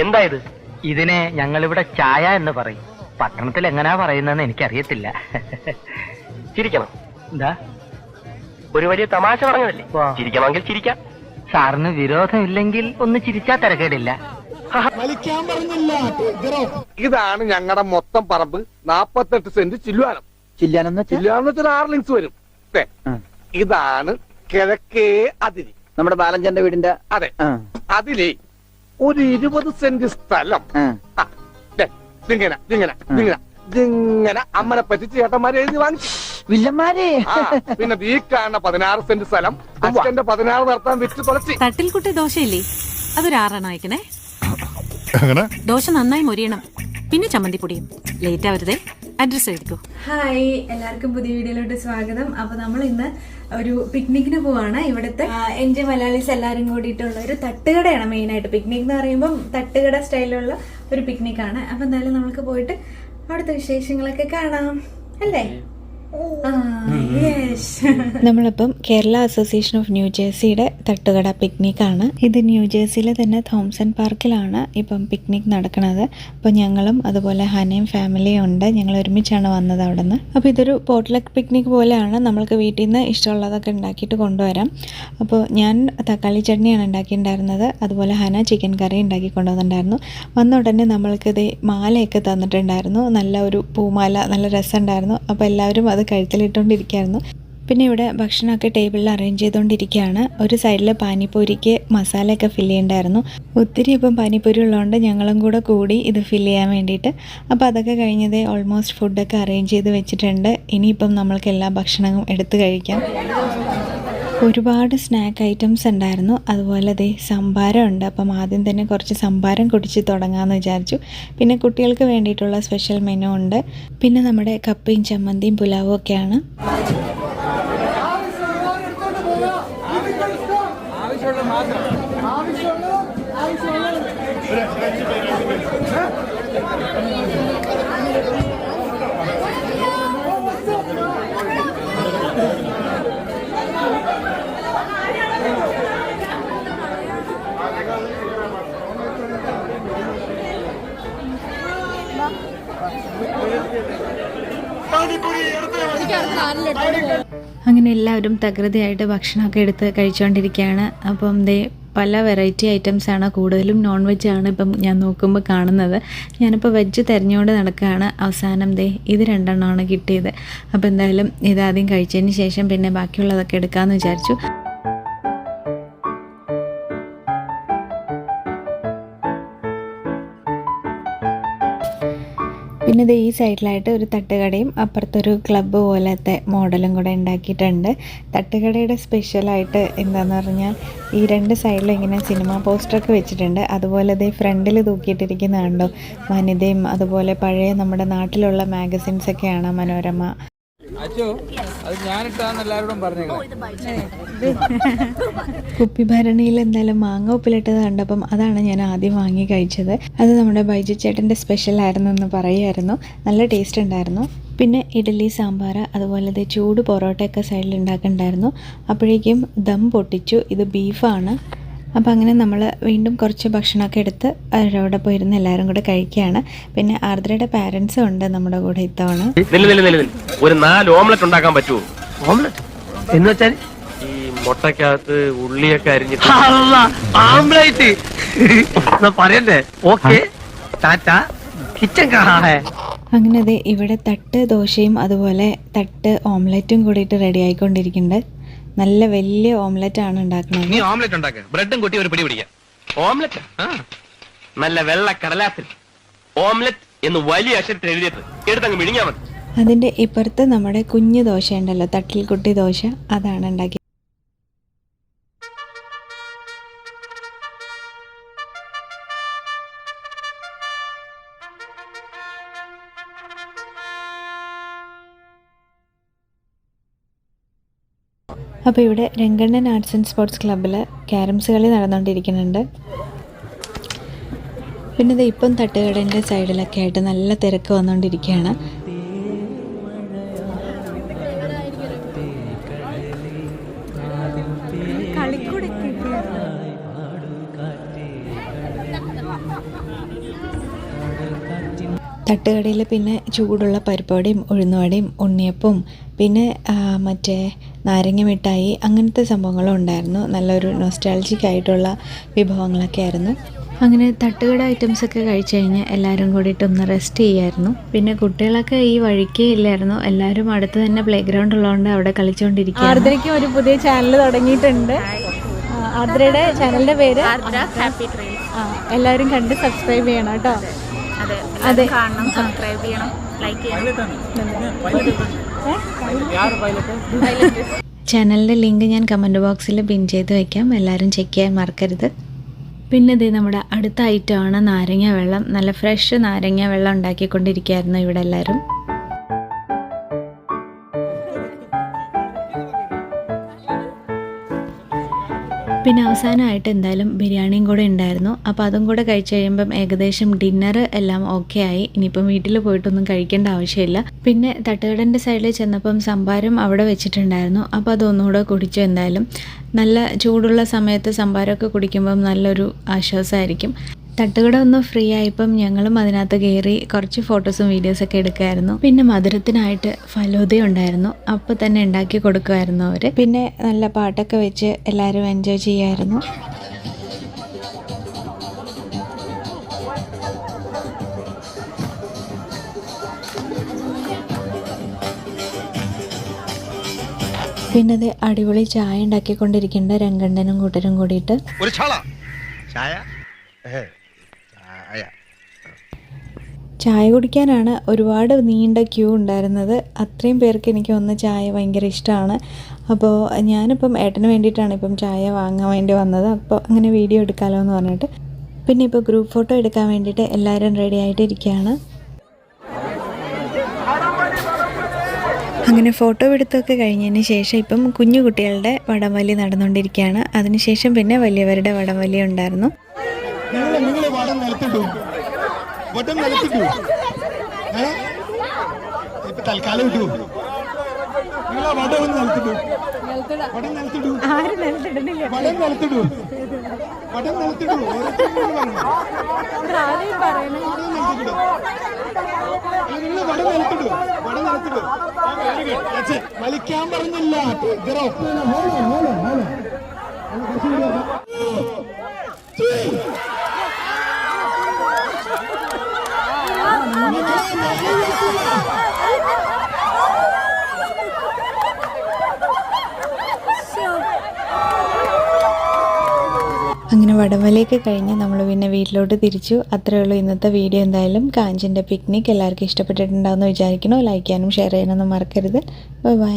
എന്താ ഇത്? ഇതിനെ ഞങ്ങളിവിടെ ചായ എന്ന് പറയും. പട്ടണത്തിൽ എങ്ങനാ പറയുന്നതെന്ന് എനിക്കറിയത്തില്ല. ചിരിക്കണം. എന്താ? ഒരു വലിയ തമാശ പറഞ്ഞതല്ലേ? വാ. ചിരിക്കണമെങ്കിൽ ചിരിക്കാം. സാറിന് വിരോധമില്ലെങ്കിൽ ഒന്ന് ചിരിച്ചാ തിരക്കേടില്ല. വലിക്കാൻ പറഞ്ഞില്ല. ടീച്ചറോ ഇതാണ് ഞങ്ങളുടെ മൊത്തം പറമ്പ്. നാപ്പത്തെട്ട് സെന്റ് ചില്ലുവാനം. ചില്ലാനെന്ന് വെച്ചാൽ ചില്ലുവാനം വെച്ചാൽ ആറ് ലിങ്സ് വരും. ദേ. ഇതാണ് കിഴക്കേ അതിരി. നമ്മുടെ ബാലഞ്ചന്റെ വീടിന്റെ അതെ. ആ, അതിലേ ഒരു ഇരുപത് സെന്റ് സ്ഥലം. ഇങ്ങനെ ഇതിങ്ങനെ ഇതിങ്ങനെ ഇതിങ്ങനെ. അമ്മനെ പറ്റിച്ച് ചേട്ടന്മാരെ എഴുതി വാങ്ങിച്ചു. വില്ലന്മാരെ. പിന്നെ ഈ കാണുന്ന പതിനാറ് സെന്റ് സ്ഥലം അച്ഛന്റെ പതിനാറ് നടത്താൻ വിറ്റ് തുളച്ചി തട്ടിൽ കുട്ടി ദോശയില്ലേ? അതൊരു ആറെണ്ണം അയക്കണേ. അങ്ങനെ ദോശ നന്നായി മൊരിയണം. പിന്നെ ചമ്മന്തിപ്പൊടിയും. ലേറ്റ് ആവരുതേ അഡ്രസ് എഴുതിക്കോ ഹായ് എല്ലാവർക്കും പുതിയ വീഡിയോയിലോട്ട് സ്വാഗതം. അപ്പൊ നമ്മൾ ഇന്ന് ഒരു പിക്നിക്കിന് പോവാണ്. ഇവിടുത്തെ എന്റെ മലയാളീസ് എല്ലാവരും കൂടിയിട്ടുള്ള ഒരു തട്ടുകടയാണ് മെയിൻ ആയിട്ട് പിക്നിക് എന്ന് പറയുമ്പോൾ തട്ടുകട സ്റ്റൈലുള്ള ഒരു പിക്നിക്കാണ് അപ്പൊ എന്തായാലും നമുക്ക് പോയിട്ട് അവിടുത്തെ വിശേഷങ്ങളൊക്കെ കാണാം. അല്ലേ. നമ്മളിപ്പം കേരള അസോസിയേഷൻ ഓഫ് ന്യൂ ജേഴ്സിയുടെ തട്ടുകട പിക്നിക്കാണ്. ഇത് ന്യൂ ജേഴ്സിയിലെ തന്നെ തോംസൺ പാർക്കിലാണ് ഇപ്പം പിക്നിക് നടക്കുന്നത് അപ്പോൾ ഞങ്ങളും അതുപോലെ ഹനയും ഫാമിലിയും ഉണ്ട്. ഞങ്ങൾ ഒരുമിച്ചാണ് വന്നത് അവിടെ നിന്ന് അപ്പോൾ ഇതൊരു പോട്ട്ലക്ക് പിക്നിക് പോലെയാണ് നമ്മൾക്ക് വീട്ടിൽ നിന്ന് ഇഷ്ടമുള്ളതൊക്കെ ഉണ്ടാക്കിയിട്ട് കൊണ്ടുവരാം. അപ്പോൾ ഞാൻ തക്കാളി ചട്നിയാണ് ഉണ്ടാക്കിയിട്ടുണ്ടായിരുന്നത്. അതുപോലെ ഹന ചിക്കൻ കറി ഉണ്ടാക്കി കൊണ്ടുവന്നിട്ടുണ്ടായിരുന്നു. വന്ന ഉടനെ നമ്മൾക്ക് നമ്മൾക്കിത് മാലയൊക്കെ തന്നിട്ടുണ്ടായിരുന്നു. നല്ല ഒരു പൂമാല നല്ല രസമുണ്ടായിരുന്നു. അപ്പോൾ എല്ലാവരും അത് കഴുത്തിലിട്ടുകൊണ്ടിരിക്കുകയായിരുന്നു പിന്നെ ഇവിടെ ഭക്ഷണമൊക്കെ ടേബിളിൽ അറേഞ്ച് ചെയ്തുകൊണ്ടിരിക്കുകയാണ് ഒരു സൈഡിൽ പാനിപ്പൂരിക്ക് മസാലയൊക്കെ ഫില്ല് ചെയ്യണ്ടായിരുന്നു. ഒത്തിരി ഇപ്പം പാനിപ്പൂരി ഉള്ളതുകൊണ്ട് ഞങ്ങളും കൂടെ കൂടി ഇത് ഫില്ല് ചെയ്യാൻ വേണ്ടിയിട്ട്. അപ്പോൾ അതൊക്കെ കഴിഞ്ഞതേ ഓൾമോസ്റ്റ് ഫുഡൊക്കെ അറേഞ്ച് ചെയ്ത് വെച്ചിട്ടുണ്ട്. ഇനിയിപ്പം നമ്മൾക്ക് എല്ലാ ഭക്ഷണവും എടുത്തു കഴിക്കാം. ഒരുപാട് സ്നാക്ക് ഐറ്റംസ് ഉണ്ടായിരുന്നു. അതുപോലെ അതേ സംഭാരം ഉണ്ട്. അപ്പം ആദ്യം തന്നെ കുറച്ച് സംഭാരം കുടിച്ച് തുടങ്ങാമെന്ന് വിചാരിച്ചു. പിന്നെ കുട്ടികൾക്ക് വേണ്ടിയിട്ടുള്ള സ്പെഷ്യൽ മെനു ഉണ്ട്. പിന്നെ നമ്മുടെ കപ്പയും ചമ്മന്തിയും പുലാവും ഒക്കെയാണ്. അങ്ങനെ എല്ലാവരും തകൃതിയായിട്ട് ഭക്ഷണമൊക്കെ എടുത്ത് കഴിച്ചുകൊണ്ടിരിക്കുകയാണ് അപ്പം ദേ പല വെറൈറ്റി ഐറ്റംസാണ് കൂടുതലും നോൺ വെജ് ആണ് ഇപ്പം ഞാൻ നോക്കുമ്പോൾ കാണുന്നത്. ഞാനിപ്പോൾ വെജ് തിരഞ്ഞുകൊണ്ട് നടക്കുകയാണ്. അവസാനം ദേ ഇത് രണ്ടെണ്ണമാണ് കിട്ടിയത്. അപ്പോൾ എന്തായാലും ഇതാദ്യം കഴിച്ചതിന് ശേഷം പിന്നെ ബാക്കിയുള്ളതൊക്കെ എടുക്കാമെന്ന് വിചാരിച്ചു. പിന്നെ ഇത് ഈ സൈഡിലായിട്ട് ഒരു തട്ടുകടയും അപ്പുറത്തൊരു ക്ലബ്ബ് പോലത്തെ മോഡലും കൂടെ ഉണ്ടാക്കിയിട്ടുണ്ട്. തട്ടുകടയുടെ സ്പെഷ്യലായിട്ട് എന്താണെന്ന് പറഞ്ഞാൽ ഈ രണ്ട് സൈഡിലും ഇങ്ങനെ സിനിമ പോസ്റ്ററൊക്കെ വെച്ചിട്ടുണ്ട്. അതുപോലെ ഇത് ഫ്രണ്ടിൽ തൂക്കിയിട്ടിരിക്കുന്ന കണ്ടോ വനിതയും അതുപോലെ പഴയ നമ്മുടെ നാട്ടിലുള്ള മാഗസിൻസൊക്കെയാണ് മനോരമ. അച്ചോ അത് ഞാനിട്ടാന്ന് എല്ലാവരോടും പറഞ്ഞേക്കണം കുപ്പിഭരണിയിൽ എന്തായാലും മാങ്ങ ഉപ്പിലിട്ടത് കണ്ടപ്പം അതാണ് ഞാൻ ആദ്യം വാങ്ങി കഴിച്ചത്. അത് നമ്മുടെ ബൈജു ചേട്ടന്റെ സ്പെഷ്യൽ ആയിരുന്നു എന്ന് പറയുമായിരുന്നു. നല്ല ടേസ്റ്റ് ഉണ്ടായിരുന്നു. പിന്നെ ഇഡലി സാമ്പാർ അതുപോലെ ദേ ചൂട് പൊറോട്ടയൊക്കെ സൈഡിൽ ഉണ്ടാക്കുന്നുണ്ടായിരുന്നു അപ്പോഴേക്കും ദം പൊട്ടിച്ചു. ഇത് ബീഫാണ് അപ്പോൾ അങ്ങനെ നമ്മൾ വീണ്ടും കുറച്ച് ഭക്ഷണമൊക്കെ എടുത്ത് അവിടെ പോയിരുന്ന് എല്ലാവരും കൂടെ കഴിക്കുകയാണ്. പിന്നെ ആർദ്രയുടെ പാരൻസും ഉണ്ട് നമ്മുടെ കൂടെ ഇത്തവണ. ഒരു നാല് ഓംലറ്റ് ഉണ്ടാക്കാൻ പറ്റുമോ? ഓംലറ്റ് എന്ന് വെച്ചാൽ മുട്ടക്കകത്ത് ഉള്ളിയൊക്കെ അരിഞ്ഞിട്ട് ആംബ്ലേറ്റ്. പറയണ്ടേ? ഓക്കെ. ടാറ്റ. കിച്ചൻ കാണാഹേ അങ്ങനെ അതെ ഇവിടെ തട്ട് ദോശയും അതുപോലെ തട്ട് ഓംലെറ്റും കൂടിയിട്ട് റെഡി ആയിക്കൊണ്ടിരിക്കുന്നുണ്ട്. നല്ല വലിയ ഓംലെറ്റ് ആണ് ഉണ്ടാക്കുന്നത്. നീ ഓംലെറ്റ് ഉണ്ടാക്ക. ബ്രെഡും കൂട്ടി ഒരു പിടി പിടിക്കാം. ഓംലെറ്റ് ആ. നല്ല വെള്ള കടലാസിൽ ഓംലെറ്റ് എന്ന് വലിയ അക്ഷരത്തിൽ എഴുതിയിട്ട് എടുത്തങ്ങ് മിഴിഞ്ഞാൽ മതി. അതിന്റെ ഇപ്പുറത്ത് നമ്മുടെ കുഞ്ഞു ദോശ ഉണ്ടല്ലോ തട്ടിൽ കുട്ടി ദോശ. അതാണ് ഉണ്ടാക്കി അപ്പോൾ ഇവിടെ രംഗണ്ണൻ ആർട്സ് ആൻഡ് സ്പോർട്സ് ക്ലബ്ബിൽ ക്യാരംസ് കളി നടന്നുകൊണ്ടിരിക്കുന്നുണ്ട് പിന്നെ ഇത് ഇപ്പം തട്ടുകടന്റെ സൈഡിലൊക്കെ ആയിട്ട് നല്ല തിരക്ക് വന്നുകൊണ്ടിരിക്കുകയാണ് തട്ടുകടയിൽ പിന്നെ ചൂടുള്ള പരിപ്പുവടയും ഉഴുന്നുവടയും ഉണ്ണിയപ്പവും പിന്നെ മറ്റേ നാരങ്ങ മിഠായി അങ്ങനത്തെ സംഭവങ്ങളും ഉണ്ടായിരുന്നു നല്ലൊരു നൊസ്റ്റാൾജിക് ആയിട്ടുള്ള വിഭവങ്ങളൊക്കെ ആയിരുന്നു. അങ്ങനെ തട്ടുകട ഐറ്റംസ് ഒക്കെ കഴിച്ചു കഴിഞ്ഞാൽ എല്ലാവരും കൂടിയിട്ട് ഒന്ന് റെസ്റ്റ് ചെയ്യായിരുന്നു. പിന്നെ കുട്ടികളൊക്കെ ഈ വഴിക്കേ ഇല്ലായിരുന്നു. എല്ലാവരും അടുത്ത് തന്നെ പ്ലേ ഗ്രൗണ്ട് ഉള്ളതുകൊണ്ട് അവിടെ കളിച്ചുകൊണ്ടിരിക്കുക ആർദ്രയ്ക്ക് ഒരു പുതിയ ചാനൽ തുടങ്ങിയിട്ടുണ്ട്. ആർദ്രയുടെ ചാനലിന്റെ പേര് എല്ലാവരും കണ്ട് സബ്സ്ക്രൈബ് ചെയ്യണം കേട്ടോ. അതെ. കാണണം സബ്സ്ക്രൈബ് ചെയ്യണം ലൈക്ക് ചാനലിന്റെ ലിങ്ക് ഞാൻ കമന്റ് ബോക്സിൽ പിൻ ചെയ്ത് വയ്ക്കാം എല്ലാവരും ചെക്ക് ചെയ്യാൻ മറക്കരുത്. പിന്നെ ഇത് നമ്മുടെ അടുത്ത ഐറ്റമാണ് നാരങ്ങ വെള്ളം. നല്ല ഫ്രഷ് നാരങ്ങ വെള്ളം ഉണ്ടാക്കിക്കൊണ്ടിരിക്കുകയായിരുന്നു ഇവിടെ എല്ലാവരും. പിന്നെ അവസാനമായിട്ട് എന്തായാലും ബിരിയാണിയും കൂടെ ഉണ്ടായിരുന്നു. അപ്പോൾ അതും കൂടെ കഴിച്ച് കഴിയുമ്പം ഏകദേശം ഡിന്നർ എല്ലാം ഓക്കെ ആയി. ഇനിയിപ്പം വീട്ടിൽ പോയിട്ടൊന്നും കഴിക്കേണ്ട ആവശ്യമില്ല. പിന്നെ തട്ടുകടന്റെ സൈഡിൽ ചെന്നപ്പം സംഭാരം അവിടെ വെച്ചിട്ടുണ്ടായിരുന്നു. അപ്പോൾ അതൊന്നുകൂടെ കുടിച്ചു എന്തായാലും നല്ല ചൂടുള്ള സമയത്ത് സംഭാരമൊക്കെ കുടിക്കുമ്പം നല്ലൊരു ആശ്വാസമായിരിക്കും. തട്ടുകട ഒന്ന് ഫ്രീ ആയപ്പം ഞങ്ങളും അതിനകത്ത് കയറി കുറച്ച് ഫോട്ടോസും വീഡിയോസൊക്കെ എടുക്കുമായിരുന്നു പിന്നെ മധുരത്തിനായിട്ട് ഫലോദ ഉണ്ടായിരുന്നു. അപ്പോൾ തന്നെ ഉണ്ടാക്കി കൊടുക്കുമായിരുന്നു അവർ പിന്നെ നല്ല പാട്ടൊക്കെ വെച്ച് എല്ലാവരും എൻജോയ് ചെയ്യുമായിരുന്നു പിന്നെ അത് അടിപൊളി ചായ ഉണ്ടാക്കിക്കൊണ്ടിരിക്കേണ്ട രംഗണ്ണനും കൂട്ടരും കൂടിയിട്ട്. ഒരു ചായ? ചായ കുടിക്കാനാണ് ഒരുപാട് നീണ്ട ക്യൂ ഉണ്ടായിരുന്നത്. അത്രയും പേർക്ക് എനിക്ക് വന്ന ചായ ഭയങ്കര ഇഷ്ടമാണ്. അപ്പോൾ ഞാനിപ്പം ഏട്ടന് വേണ്ടിയിട്ടാണ് ഇപ്പം ചായ വാങ്ങാൻ വേണ്ടി വന്നത്. അപ്പോൾ അങ്ങനെ വീഡിയോ എടുക്കാമല്ലോ എന്ന് പറഞ്ഞിട്ട്. പിന്നെ ഇപ്പോൾ ഗ്രൂപ്പ് ഫോട്ടോ എടുക്കാൻ വേണ്ടിയിട്ട് എല്ലാവരും റെഡി ആയിട്ട് ഇരിക്കുകയാണ് അങ്ങനെ ഫോട്ടോ എടുത്തൊക്കെ കഴിഞ്ഞതിന് ശേഷം ഇപ്പം കുഞ്ഞു കുട്ടികളുടെ വടംവലി നടന്നുകൊണ്ടിരിക്കുകയാണ്. അതിനുശേഷം പിന്നെ വലിയവരുടെ വടംവലി ഉണ്ടായിരുന്നു. നിങ്ങൾ നിങ്ങൾ വടം നിലത്തിട്ടു ഏ? ഇപ്പൊ തൽക്കാലം ഇട്ടു. നിങ്ങൾ ആ വടം ഒന്ന് നിലത്തിട്ടു. വടം നിലത്തിട്ടു. വടം നിലത്തിട്ടു. വടം നിലത്തിട്ടു. ഓരോരുത്തരും വടം നിലത്തിട്ടു വടം നിലത്തിട്ടു. അല്ല നിങ്ങൾ വടം നിലത്തിടൂ വടം നിലത്തിടൂ ആ, very good. That's it. വലിക്കാൻ പറഞ്ഞില്ല ടീച്ചറോ അങ്ങനെ വടംവലയൊക്കെ കഴിഞ്ഞ് നമ്മൾ പിന്നെ വീട്ടിലോട്ട് തിരിച്ചു. അത്രയേ ഉള്ളൂ ഇന്നത്തെ വീഡിയോ. എന്തായാലും കാഞ്ചിന്റെ പിക്നിക് എല്ലാവർക്കും ഇഷ്ടപ്പെട്ടിട്ടുണ്ടാവുമെന്ന് വിചാരിക്കണോ ലൈക്ക് ചെയ്യാനും ഷെയർ ചെയ്യാനൊന്നും മറക്കരുത്. Bye bye